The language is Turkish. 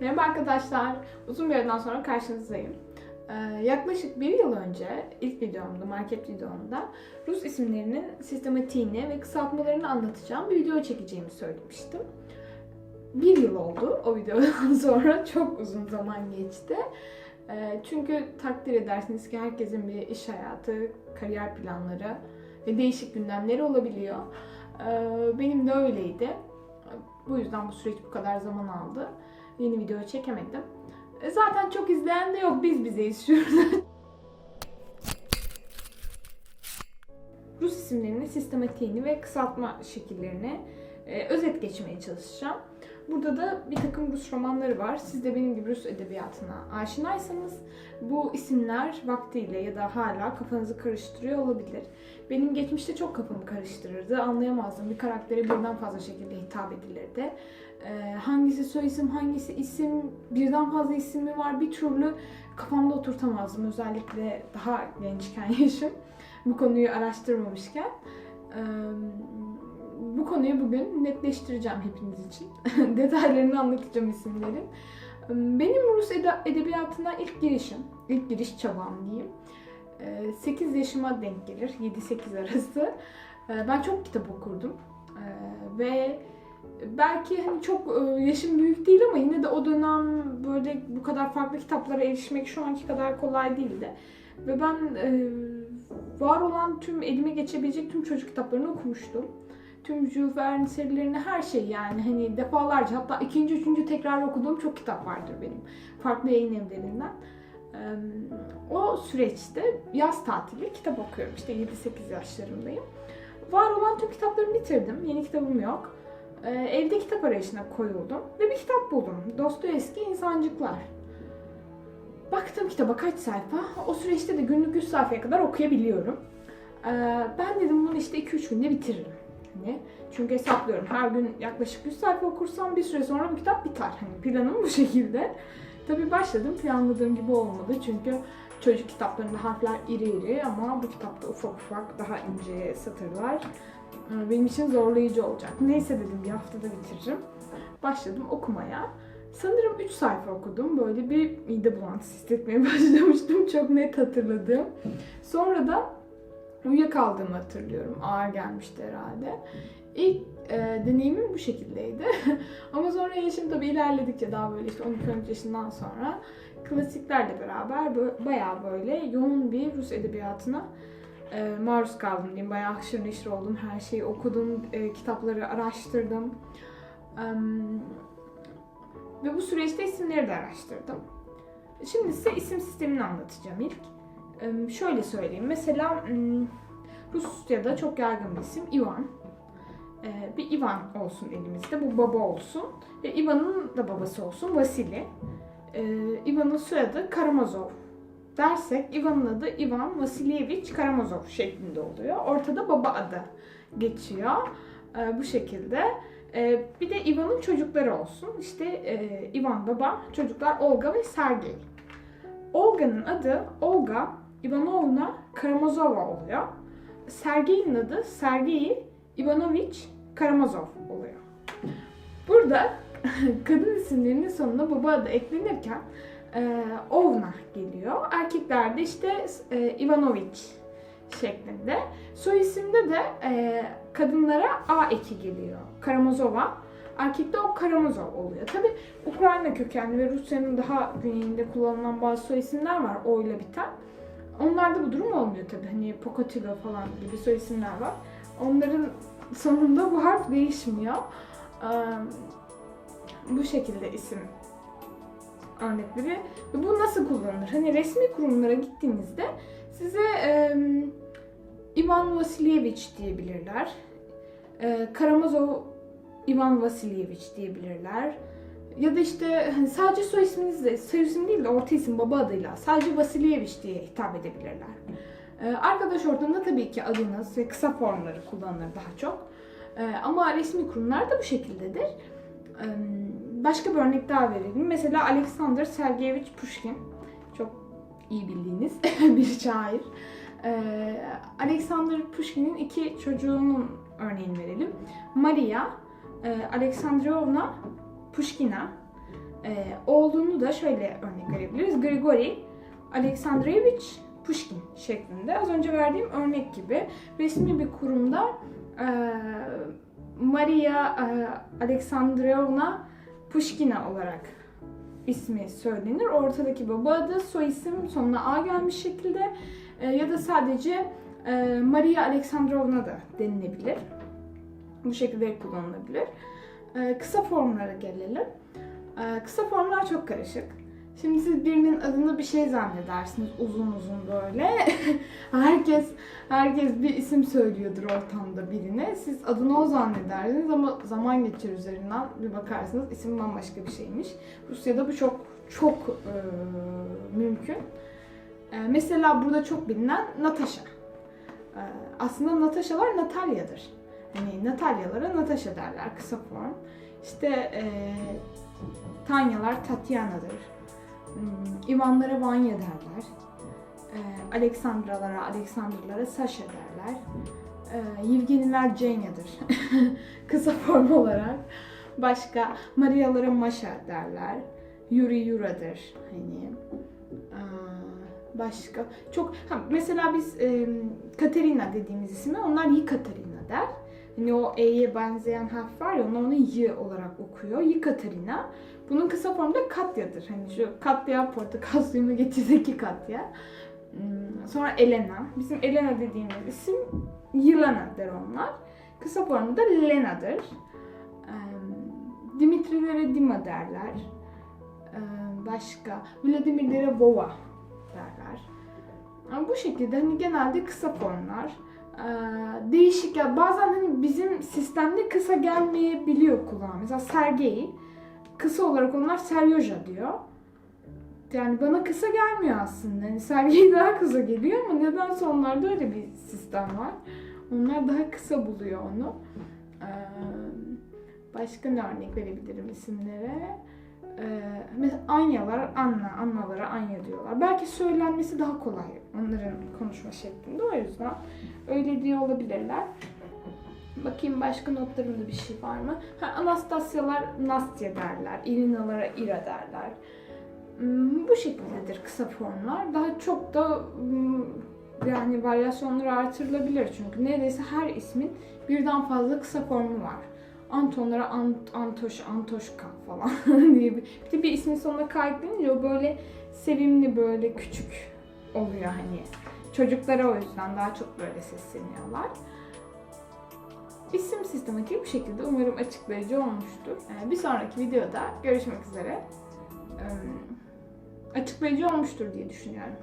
Merhaba arkadaşlar. Uzun bir aradan sonra karşınızdayım. Ee, yaklaşık bir yıl önce ilk videomda, market videomda Rus isimlerinin sistematiğini ve kısaltmalarını anlatacağım bir video çekeceğimi söylemiştim. Bir yıl oldu o videodan sonra. Çok uzun zaman geçti. Ee, çünkü takdir edersiniz ki herkesin bir iş hayatı, kariyer planları ve değişik gündemleri olabiliyor. Ee, benim de öyleydi. Bu yüzden bu süreç bu kadar zaman aldı. Yeni video çekemedim. E, Zaten çok izleyen de yok. Biz bizeyiz şurada. Rus isimlerinin sistematiğini ve kısaltma şekillerini e, özet geçmeye çalışacağım. Burada da bir takım Rus romanları var. Siz de benim gibi Rus edebiyatına aşinaysanız bu isimler vaktiyle ya da hala kafanızı karıştırıyor olabilir. Benim geçmişte çok kafamı karıştırırdı. Anlayamazdım. Bir karaktere birden fazla şekilde hitap edilirdi. Ee, hangisi soy isim, hangisi isim, birden fazla isim mi var bir türlü kafamda oturtamazdım. Özellikle daha gençken yaşım. Bu konuyu araştırmamışken. Ee, bu konuyu bugün netleştireceğim hepiniz için. Detaylarını anlatacağım isimlerin. Benim Rus ede- edebiyatına ilk girişim, ilk giriş çabam diyeyim. 8 yaşıma denk gelir, 7-8 arası. Ee, Ben çok kitap okurdum. Ee, Ve belki hani çok e, yaşım büyük değil ama yine de o dönem böyle bu kadar farklı kitaplara erişmek şu anki kadar kolay değildi. Ve ben e, var olan tüm elime geçebilecek tüm çocuk kitaplarını okumuştum. Tüm Jules Verne serilerini her şey yani hani defalarca hatta ikinci üçüncü tekrar okuduğum çok kitap vardır benim. Farklı yayın evlerinden. O süreçte yaz tatili kitap okuyorum. İşte 7-8 yaşlarındayım. Var olan tüm kitaplarımı bitirdim. Yeni kitabım yok. Ee, evde kitap arayışına koyuldum ve bir kitap buldum. Dostoyevski İnsancıklar. Baktım kitaba kaç sayfa. O süreçte de günlük 100 sayfaya kadar okuyabiliyorum. Ee, ben dedim bunu işte 2-3 günde bitiririm. Hani çünkü hesaplıyorum. Her gün yaklaşık 100 sayfa okursam bir süre sonra bu kitap biter. Hani planım bu şekilde. Tabii başladım. Planladığım gibi olmadı. Çünkü çocuk kitaplarında harfler iri iri ama bu kitapta ufak ufak daha ince satırlar. Ee, Benim için zorlayıcı olacak. Neyse dedim bir haftada bitiririm. Başladım okumaya. Sanırım 3 sayfa okudum. Böyle bir mide bulantısı hissetmeye başlamıştım. Çok net hatırladım. Sonra da uyuyakaldığımı hatırlıyorum. Ağır gelmişti herhalde. İlk e, deneyimim bu şekildeydi. Ama sonra yaşım tabii ilerledikçe daha böyle işte 12-13 yaşından sonra klasiklerle beraber böyle, bayağı böyle yoğun bir Rus edebiyatına e, maruz kaldım diyeyim. Bayağı haşır neşir oldum. Her şeyi okudum, e, kitapları araştırdım. Em, ve bu süreçte isimleri de araştırdım. Şimdi size isim sistemini anlatacağım ilk. Em, şöyle söyleyeyim. Mesela Rusya'da çok yaygın bir isim Ivan. Ee, bir Ivan olsun elimizde. Bu baba olsun. Ve Ivan'ın da babası olsun Vasili. Ee, Ivan'ın soyadı Karamazov dersek Ivan'ın adı Ivan Vasilyevich Karamazov şeklinde oluyor. Ortada baba adı geçiyor. Ee, bu şekilde. Ee, bir de Ivan'ın çocukları olsun. İşte e, Ivan baba, çocuklar Olga ve Sergey. Olga'nın adı Olga Ivanovna Karamazova oluyor. Sergey'in adı Sergey Ivanovich Karamazov oluyor. Burada kadın isimlerinin sonuna baba adı eklenirken e, Ovna geliyor. Erkeklerde işte e, Ivanovich şeklinde. Soy isimde de e, kadınlara A eki geliyor. Karamazova. Erkekte o Karamazov oluyor. Tabi Ukrayna kökenli ve Rusya'nın daha güneyinde kullanılan bazı soy isimler var O ile biten. Onlarda bu durum olmuyor tabi. Hani Pokotilo falan gibi soy isimler var. Onların sonunda bu harf değişmiyor. Ee, bu şekilde isim örnekleri. Ve bu nasıl kullanılır? Hani resmi kurumlara gittiğinizde size e, Ivan Vasilyevich diyebilirler. E, Karamazov Ivan Vasilyevich diyebilirler. Ya da işte hani sadece soy isminizle, soy isim değil de orta isim baba adıyla sadece Vasilyevich diye hitap edebilirler. Ee, Arkadaş ortamında tabii ki adınız ve kısa formları kullanılır daha çok. Ee, Ama resmi kurumlar da bu şekildedir. Ee, Başka bir örnek daha verelim. Mesela Alexander Sergeyevich Pushkin. Çok iyi bildiğiniz bir şair. Ee, Alexander Pushkin'in iki çocuğunun örneğini verelim. Maria e, Alexandrovna Pushkina Ee, olduğunu da şöyle örnek verebiliriz. Grigori Alexandrovich Pushkin şeklinde. Az önce verdiğim örnek gibi resmi bir kurumda e, Maria e, Alexandrovna Pushkina olarak ismi söylenir. Ortadaki baba adı, soy isim sonuna A gelmiş şekilde e, ya da sadece e, Maria Alexandrovna da denilebilir. Bu şekilde kullanılabilir. E, kısa formlara gelelim. E, kısa formlar çok karışık. Şimdi siz birinin adını bir şey zannedersiniz uzun uzun böyle. herkes herkes bir isim söylüyordur ortamda birine. Siz adını o zannedersiniz ama zaman geçer üzerinden bir bakarsınız isim bambaşka bir şeymiş. Rusya'da bu çok çok e, mümkün. E, mesela burada çok bilinen Natasha. E, aslında Natasha'lar Natalya'dır. Hani Natalyalara Natasha derler kısa form. İşte e, Tanyalar Tatyana'dır. Hmm, Ivanlara Vanya derler. E, Aleksandralara, Aleksandralara Sasha derler. E, Yevgeniler Jenya'dır. Kısa form olarak. Başka Marialara Masha derler. Yuri Yura'dır. Hani e, başka çok ha, mesela biz e, Katerina dediğimiz ismi onlar Yikaterina der. Hani o E'ye benzeyen harf var ya onu Y olarak okuyor. Yikaterina. Bunun kısa formu da Katya'dır. Hani şu Katya portakal suyunu getirdeki Katya. Hmm, Sonra Elena. Bizim Elena dediğimiz isim Yelena der onlar. Kısa formu da Lena'dır. Dimitrilere Dima derler. Başka Vladimirlere Vova derler. Bu şekilde hani genelde kısa formlar. Ee, Değişik ya bazen hani bizim sistemde kısa gelmeyebiliyor kulağa. Mesela Sergey kısa olarak onlar Seryoja diyor. Yani bana kısa gelmiyor aslında. Yani Sergey daha kısa geliyor ama nedense onlarda öyle bir sistem var. Onlar daha kısa buluyor onu. Ee, başka ne örnek verebilirim isimlere? Ee, mesela Anyalar, Anna, Annalara Anya diyorlar. Belki söylenmesi daha kolay onların konuşma şeklinde. O yüzden öyle diyor olabilirler. Bakayım başka notlarımda bir şey var mı? Ha, Anastasyalar Nastya derler. Irinalara Ira derler. Hmm, Bu şekildedir kısa formlar. Daha çok da hmm, yani varyasyonları artırılabilir çünkü neredeyse her ismin birden fazla kısa formu var. Antonlara Ant, Antoş, Antoşka falan diye bir, bir de bir ismin sonuna K eklenince o böyle sevimli böyle küçük oluyor hani. Çocuklara o yüzden daha çok böyle sesleniyorlar. İsim sistematiği bu şekilde. Umarım açıklayıcı olmuştur. Ee, Bir sonraki videoda görüşmek üzere. Ee, Açıklayıcı olmuştur diye düşünüyorum.